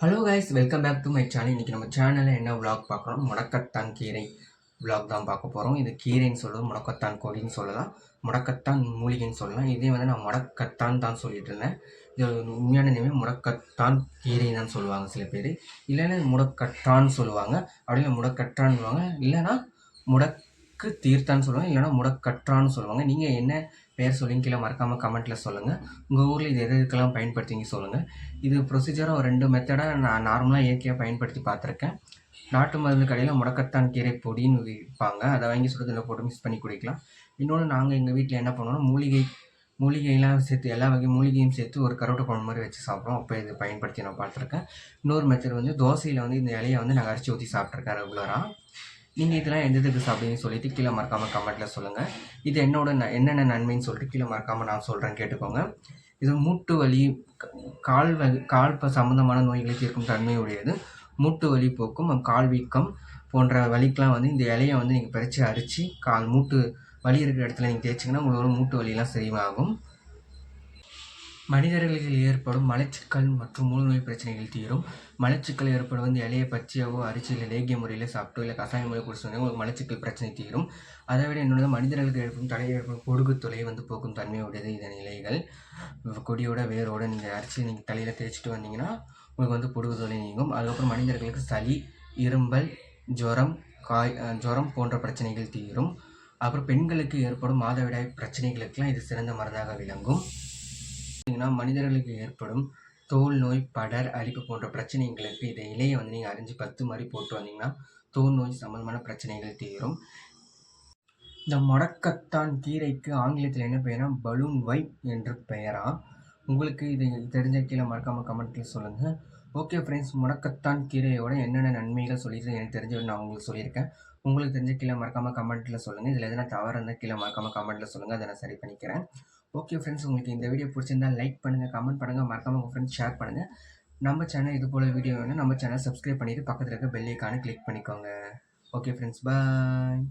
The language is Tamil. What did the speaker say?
Hello guys welcome back to my channel இன்றைக்கி நம்ம சேனலில் என்ன விளாக் பார்க்குறோம்? முடக்கத்தான் கீரை விளாக் தான் பார்க்க போகிறோம் இது கீரைன்னு சொல்லுவோம் முடக்கத்தான் கொடின்னு சொல்லலாம். முடக்கத்தான் மூலிகைன்னு சொல்லலாம். இதே வந்து நான் முடக்கத்தான் தான் சொல்லிட்டு இருந்தேன். இது உண்மையான நேமே முடக்கத்தான் கீரை தான் சொல்லுவாங்க சில பேர். இல்லைன்னா முடக்கட்டான்னு சொல்லுவாங்க. அப்படியே முடக்கட்டான்னுவாங்க இல்லைன்னா முடக் முடக்கு தீர்த்தான்னு சொல்லுவாங்க இல்லைன்னா முடக்கற்றான்னு சொல்லுவாங்க. நீங்கள் என்ன பேர் சொல்லிங்க கீழே மறக்காமல் கமெண்ட்டில் சொல்லுங்கள் உங்கள் ஊரில் இது எது எதுக்கெல்லாம் பயன்படுத்திங்க சொல்லுங்கள் இது ப்ரொசீஜராக ஒரு ரெண்டு மெத்தடாக நான் நார்மலாக இயற்கையாக பயன்படுத்தி பார்த்துருக்கேன். நாட்டு மருந்து கடையில் முடக்கத்தான் கீரை பொடின்னு விற்பாங்க. அதை வாங்கி சுடுதலில் போட்டு மிக்ஸ் பண்ணி குடிக்கலாம். இன்னொன்று நாங்கள் எங்கள் வீட்டில் என்ன பண்ணுவோம்னா மூலிகை மூலிகையெல்லாம் சேர்த்து எல்லா வகை மூலிகையும் சேர்த்து ஒரு கரோட்டை குழம்பு மாதிரி வச்சு சாப்பிடுவோம். அப்போ இது பயன்படுத்தி நான் பார்த்துருக்கேன். இன்னொரு மெத்தட் வந்து தோசையில் வந்து இந்த இலையை வந்து நாங்கள் அரிசி ஊற்றி சாப்பிட்ருக்கேன் ரெகுலராக நீங்கள் இதெல்லாம் எந்த இதுக்கு சாப்பிடுவீங்கன்னு சொல்லிட்டு கீழே மறக்காமல் கமெண்ட்டில் சொல்லுங்கள் இது என்னோட ந- என்னென்ன நன்மைன்னு சொல்லிட்டு கீழே மறக்காமல் நான் சொல்கிறேன் கேட்டுக்கோங்க. இது மூட்டு வலி கால் வலி கால் சம்மந்தமான நோய்களை தீர்க்கும் தன்மை உடையது மூட்டு வலி போக்கும் கால் வீக்கம் போன்ற வலிக்கெலாம் வந்து இந்த இலையை வந்து நீங்கள் பறித்து அரித்து கால் மூட்டு வலி இருக்கிற இடத்துல நீங்கள் தேய்ச்சிங்கன்னா உங்களோட மூட்டு வலியெல்லாம் சரியாகும் மனிதர்களுக்கு ஏற்படும் மலச்சிக்கல் மற்றும் மூலநோய் பிரச்சனைகள் தீரும். மலச்சிக்கல் ஏற்படும் வந்து இலையை பச்சையாவோ அரிசி இல்லை லேகிய முறையில் சாப்பிட்டோ இல்லை கசாய முறை குடிச்சு உங்களுக்கு மலச்சிக்கல் பிரச்சனை தீரும். அதை விட என்னோட மனிதர்களுக்கு ஏற்படும் தலையில் ஏற்படும் பொடுகு தொலை வந்து போக்கும் தன்மையுடையது இதன் இலைகள். கொடியோட வேரோட நீங்கள் அரிசி நீங்கள் தலையில் தேய்ச்சிட்டு வந்தீங்கன்னா உங்களுக்கு வந்து பொடுகு தொலை நீங்கும். அதுக்கப்புறம் மனிதர்களுக்கு சளி இரும்பல் ஜுரம் காய் ஜுரம் போன்ற பிரச்சனைகள் தீரும். அப்புறம் பெண்களுக்கு ஏற்படும் மாதவிடாய் பிரச்சனைகளுக்கெல்லாம் இது சிறந்த மருந்தாக விளங்கும். பார்த்தீங்கன்னா மனிதர்களுக்கு ஏற்படும் தோல் நோய் படர் அரிப்பு போன்ற பிரச்சனைகளுக்கு இதை இலையை வந்து நீங்கள் அரிஞ்சு பத்து மாதிரி போட்டு வந்தீங்கன்னா தோல் நோய் சம்பந்தமான பிரச்சனைகள் தீரும். இந்த முடக்கத்தான் கீரைக்கு ஆங்கிலத்தில் என்ன பெயர்னா பலூன் வை என்று பெயரா. உங்களுக்கு இது தெரிஞ்ச கீழே மறக்காமல் கமெண்ட்டில் சொல்லுங்கள் ஓகே ஃப்ரெண்ட்ஸ் முடக்கத்தான் கீரையோட என்னென்ன நன்மைகள் சொல்லிட்டு எனக்கு தெரிஞ்ச நான் உங்களுக்கு சொல்லியிருக்கேன். உங்களுக்கு தெரிஞ்ச கீழே மறக்காமல் கமெண்ட்டில் சொல்லுங்கள் இதில் எதனா தவறு இருந்தால் கீழே மறக்காமல் கமெண்ட்டில் சொல்லுங்கள் அதை நான் சரி பண்ணிக்கிறேன். ஓகே ஃப்ரெண்ட்ஸ் உங்களுக்கு இந்த வீடியோ பிடிச்சிருந்தா லைக் பண்ணுங்கள் கமெண்ட் பண்ணுங்கள் மறக்காமல் உங்கள் ஃப்ரெண்ட்ஸ் ஷேர் பண்ணுங்கள் நம்ம சேனல் இது போல் வீடியோ வேணும் நம்ம சேனல் சப்ஸ்கிரைப் பண்ணிவிட்டு பக்கத்தில் இருக்க பெல் ஐக்கானை கிளிக் பண்ணிக்கோங்க. ஓகே ஃப்ரெண்ட்ஸ் பாய்